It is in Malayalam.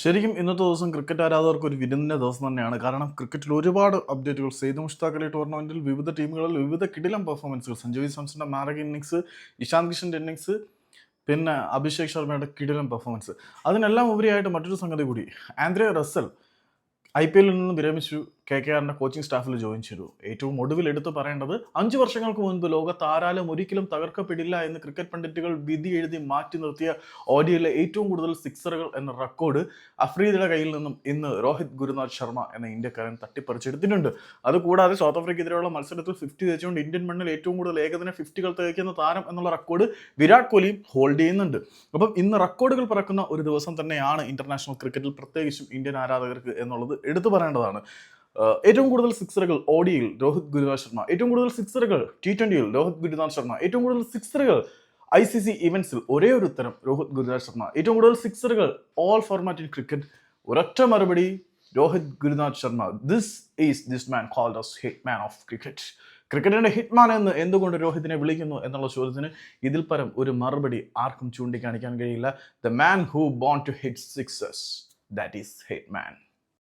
ശരിക്കും ഇന്നത്തെ ദിവസം ക്രിക്കറ്റ് ആരാധകർക്ക് ഒരു വിരുന്നിന്റെ ദിവസം തന്നെയാണ്. കാരണം ക്രിക്കറ്റിൽ ഒരുപാട് അപ്ഡേറ്റുകൾ സെയ്ദ് മുഷ്താഖ് അലി ടൂർണമെന്റിൽ വിവിധ ടീമുകളിൽ വിവിധ കിടിലം പെർഫോമൻസുകൾ സഞ്ജയ് സാംസന്റെ മാരക ഇന്നിങ്സ് ഇഷാന്ത് കിഷന്റെ ഇന്നിങ്സ് പിന്നെ അഭിഷേക് ശർമ്മയുടെ കിടിലം പെർഫോമൻസ് അതിനെല്ലാം ഉപരിയായിട്ട് മറ്റൊരു സംഗതി കൂടി. ആൻഡ്രിയ റസൽ ഐ പി എല്ലിൽ നിന്ന് വിരമിച്ചു. കെ കെ ആറിന്റെ കോച്ചിങ് സ്റ്റാഫിൽ ജോയിൻ ചെയ്തു. ഏറ്റവും ഒടുവിൽ എടുത്തു പറയേണ്ടത് അഞ്ച് വർഷങ്ങൾക്ക് മുൻപ് ലോകത്ത് ആരാലും ഒരിക്കലും തകർക്കപ്പെടില്ല എന്ന് ക്രിക്കറ്റ് പണ്ഡിറ്റുകൾ വിധി എഴുതി മാറ്റി നിർത്തിയ ഓഡിയോയിലെ ഏറ്റവും കൂടുതൽ സിക്സറുകൾ എന്ന റെക്കോർഡ് അഫ്രീദിയുടെ കയ്യിൽ നിന്നും ഇന്ന് രോഹിത് ഗുരുനാഥ് ശർമ്മ എന്ന ഇന്ത്യക്കാരൻ തട്ടിപ്പറിച്ചെടുത്തിട്ടുണ്ട്. അതുകൂടാതെ സൗത്ത് ആഫ്രിക്കെതിരെയുള്ള മത്സരത്തിൽ ഫിഫ്റ്റി തേച്ചുകൊണ്ട് ഇന്ത്യൻ മണ്ണിൽ ഏറ്റവും കൂടുതൽ ഏകദിന ഫിഫ്റ്റികൾ തേക്കുന്ന താരം എന്നുള്ള റെക്കോർഡ് വിരാട് കോഹ്ലിയും ഹോൾഡ് ചെയ്യുന്നുണ്ട്. അപ്പം ഇന്ന് റെക്കോർഡുകൾ പറക്കുന്ന ഒരു ദിവസം തന്നെയാണ് ഇന്റർനാഷണൽ ക്രിക്കറ്റിൽ പ്രത്യേകിച്ചും ഇന്ത്യൻ ആരാധകർക്ക് എന്നുള്ളത് എടുത്തു പറയേണ്ടതാണ്. ഏറ്റവും കൂടുതൽ സിക്സറുകൾ ഓഡിയിൽ രോഹിത് ഗുരുനാഥ് ശർമ്മ ഏറ്റവും കൂടുതൽ സിക്സറുകൾ ടി ട്വന്റിയിൽ രോഹിത് ഗുരുനാഥ് ശർമ്മ ഏറ്റവും കൂടുതൽ സിക്സറുകൾ ഐ സി സി ഇവന്റ്സിൽ ഒരേ ഒരു ഉത്തരം രോഹിത് ഗുരുനാഥ് ശർമ്മ ഏറ്റവും കൂടുതൽ സിക്സറുകൾ ഓൾ ഫോർമാറ്റ് ഇൻ ക്രിക്കറ്റ് ഒരൊറ്റ മറുപടി Rohit Gurunath Sharma. This is this man called as hit man of cricket ക്രിക്കറ്റിന്റെ ഹിറ്റ്മാൻ എന്ന് എന്തുകൊണ്ട് രോഹിത്തിനെ വിളിക്കുന്നു എന്നുള്ള ചോദ്യത്തിന് ഇതിൽ പരം ഒരു മറുപടി ആർക്കും ചൂണ്ടിക്കാണിക്കാൻ കഴിയില്ല. The man who born to hit sixes that is hit man